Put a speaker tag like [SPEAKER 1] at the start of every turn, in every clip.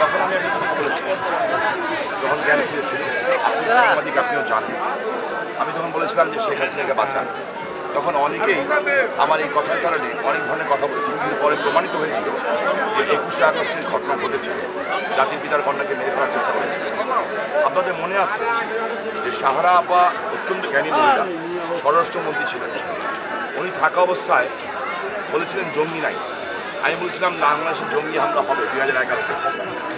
[SPEAKER 1] তখন আমি একটা কথা বলেছি। যখন জ্ঞান সাংবাদিক আপনিও জানেন। আমি যখন বলেছিলাম যে শেখ হাসিনাকে বাঁচান, তখন অনেকেই আমার এই কথার কারণে অনেক ধরনের কথা বলেছিল, কিন্তু পরে প্রমাণিত হয়েছিল যে একুশে আগস্টের ঘটনা ঘটেছিল জাতির পিতার কন্যাকে মেরে ফেলার চেষ্টা করেছিল। আপনাদের মনে আছে যে সাহারা আপা অত্যন্ত জ্ঞানী মহিলা, স্বরাষ্ট্রমন্ত্রী ছিলেন। উনি থাকা অবস্থায় বলেছিলেন, জঙ্গি নাই। আমি বলছিলাম বাংলাদেশে জঙ্গি হামলা হবে দুই হাজার এগারোতে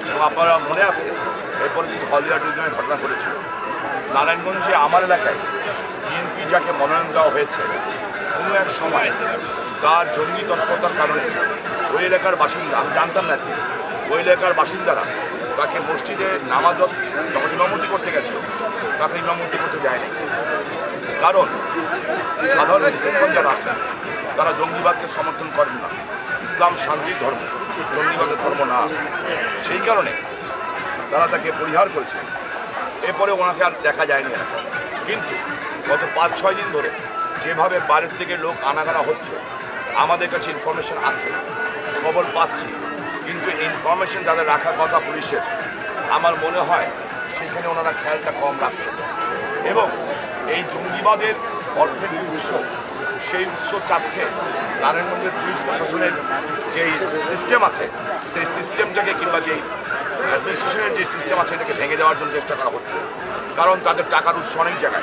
[SPEAKER 1] এবং আপনারা মনে আছে, এরপরে কিন্তু হলিয়া ডিভিশনের ঘটনা ঘটেছিল। নারায়ণগঞ্জে আমার এলাকায় বিএনপি যাকে মনোনয়ন দেওয়া হয়েছে, কোনো এক সময় তার জঙ্গি তৎপরতার কারণে ওই এলাকার বাসিন্দা, আমি জানতাম না কি ওই এলাকার বাসিন্দারা তাকে মসজিদে নামাজ যখন ইমামতি করতে গেছিল, তাকে ইমামতি করতে দেয়নি। কারণ সাধারণ যারা আছেন তারা জঙ্গিবাদকে সমর্থন করেন না। ইসলাম শান্তির ধর্ম জঙ্গিবাদের ধর্ম না। সেই কারণে তারা তাকে পরিহার করেছে। এরপরে ওনাকে আর দেখা যায়নি। কিন্তু গত পাঁচ, ছয় দিন ধরে যেভাবে বাইরের থেকে লোক আনাগানা হচ্ছে, আমাদের কাছে ইনফরমেশন আছে, খবর পাচ্ছি। কিন্তু ইনফরমেশন যাদের রাখার কথা পুলিশের, আমার মনে হয় সেখানে ওনারা খেয়ালটা কম রাখছেন। এবং এই জঙ্গিবাদের অর্থের উৎস, সেই উৎস চাচ্ছে নারায়ণগঞ্জের পুলিশ প্রশাসনের যেই সিস্টেম আছে, সেই সিস্টেমটাকে কিংবা যেই অ্যাডমিনিস্ট্রেশনের যে সিস্টেম আছে, এটাকে ভেঙে দেওয়ার জন্য চেষ্টা করা হচ্ছে। কারণ তাদের টাকার উৎস অনেক জায়গায়।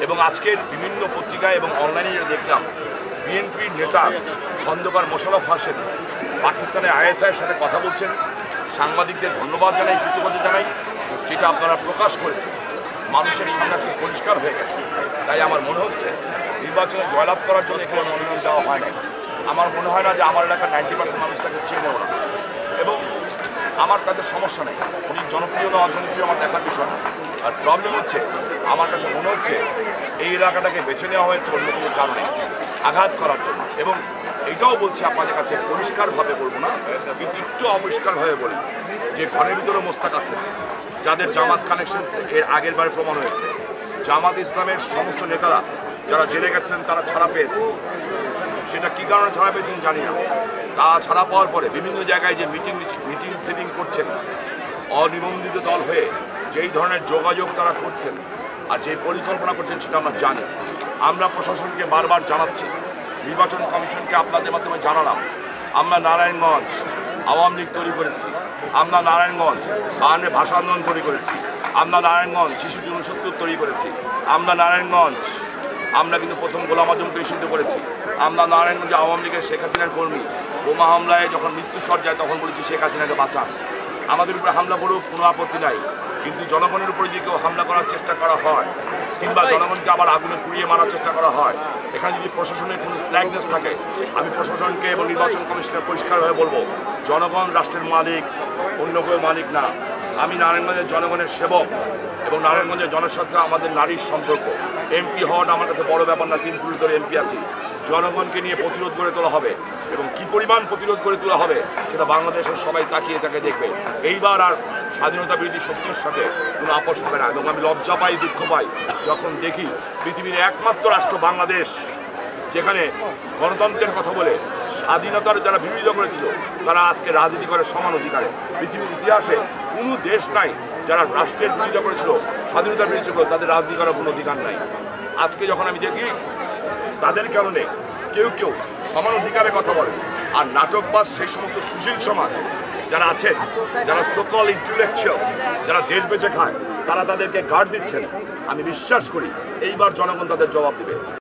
[SPEAKER 1] এবং আজকের বিভিন্ন পত্রিকায় এবং অনলাইনে যেটা দেখলাম বিএনপির নেতা খন্দকার মোশারফ হাসেন পাকিস্তানের আইএসআইয়ের সাথে কথা বলছেন। সাংবাদিকদের ধন্যবাদ জানাই, কৃতজ্ঞতা জানাই, যেটা আপনারা প্রকাশ করেছেন। মানুষের সামনে পরিষ্কার হয়ে গেছে। তাই আমার মনে হচ্ছে নির্বাচনে জয়লাভ করার জন্য এখানে মনোনয়ন দেওয়া হয় না আমার মনে হয় না যে আমার এলাকার নাইনটি পার্সেন্ট মানুষ তাকে চেনেও না এবং আমার তাদের সমস্যা নেই। উনি জনপ্রিয় না অজনপ্রিয় আমার দেখার বিষয় না। আর প্রবলেম হচ্ছে আমার কাছে মনে হচ্ছে এই এলাকাটাকে বেছে নেওয়া হয়েছে অন্য কোনো কারণে আঘাত করার জন্য। এবং এটাও বলছি আপনাদের কাছে পরিষ্কারভাবে বলব না একটু অপরিষ্কারভাবে বলি যে ঘরের ভিতরে মোস্তাক আছে, যাদের জামাত কানেকশন এর আগের বারে প্রমাণ হয়েছে। জামাত ইসলামের সমস্ত নেতারা যারা জেলে গেছিলেন তারা ছাড়া পেয়েছে। সেটা কি কারণে ছাড়া পেয়েছেন জানি না। তা ছাড়া পাওয়ার পরে বিভিন্ন জায়গায় যে মিটিং মিটিং সিটিং করছেন, অনিবন্ধিত দল হয়ে যেই ধরনের যোগাযোগ তারা করছেন আর যে পরিকল্পনা করছেন সেটা আমরা জানি। আমরা প্রশাসনকে বারবার জানাচ্ছি, নির্বাচন কমিশনকে আপনাদের মাধ্যমে জানালাম, আমরা নারায়ণগঞ্জ আওয়ামী লীগ তৈরি করেছি, আমরা নারায়ণগঞ্জ বাহানে ভাষা আন্দোলন তৈরি করেছি, আমরা নারায়ণগঞ্জ শিশু উনসত্তর তৈরি করেছি, আমরা নারায়ণগঞ্জ, আমরা কিন্তু প্রথম গোলাম আজমকে নিষিদ্ধ করেছি, আমরা নারায়ণগঞ্জে আওয়ামী লীগের শেখ হাসিনার কর্মী, বোমা হামলায় যখন মৃত্যু সজ্জায় তখন বলেছি শেখ হাসিনাকে বাঁচান। আমাদের উপরে হামলা করুক, কোনো আপত্তি নাই। কিন্তু জনগণের উপরে যদি কেউ হামলা করার চেষ্টা করা হয় কিংবা জনগণকে আবার আগুনে পুড়িয়ে মারার চেষ্টা করা হয় এখানে যদি প্রশাসনের কোনো স্ল্যাগনেস থাকে আমি প্রশাসনকে এবং নির্বাচন কমিশনের পরিষ্কারভাবে বলব জনগণ রাষ্ট্রের মালিক অন্য কেউ মালিক না। আমি নারায়ণগঞ্জের জনগণের সেবক এবং নারায়ণগঞ্জের জনসাথে আমাদের নারীর সম্পর্ক। এমপি হওয়াটা আমার কাছে বড় ব্যাপার না তিন পুরুষ ধরে এমপি আছি। জনগণকে নিয়ে প্রতিরোধ গড়ে তোলা হবে এবং কি পরিমাণ প্রতিরোধ গড়ে তোলা হবে সেটা বাংলাদেশের সবাই তাকিয়ে তাকে দেখবে। এইবার আর স্বাধীনতা বিরোধী শক্তির সাথে কোনো আপোষ হবে না এবং আমি লজ্জা পাই, দুঃখ পাই যখন দেখি পৃথিবীর একমাত্র রাষ্ট্র বাংলাদেশ, যেখানে গণতন্ত্রের কথা বলে স্বাধীনতার যারা বিরোধিতা করেছিল, তারা আজকে রাজনীতি করে সমান অধিকারে। পৃথিবীর ইতিহাসে কোনো দেশ নাই যারা রাষ্ট্রের বিরোধিতা করেছিল স্বাধীনতার বিরোধিতা ছিল, তাদের রাজনীতি করার কোনো অধিকার নাই। আজকে যখন আমি দেখি তাদের কারণে কেউ কেউ সমান অধিকারের কথা বলে আর নাটকবাদ সেই সমস্ত সুশীল সমাজ যারা আছেন, যারা সকল ইন্টেলেকচুয়াল যারা দেশ বেঁচে খায়, তারা তাদেরকে গার্ড দিচ্ছেন। আমি বিশ্বাস করি এইবার জনগণ তাদের জবাব দেবে।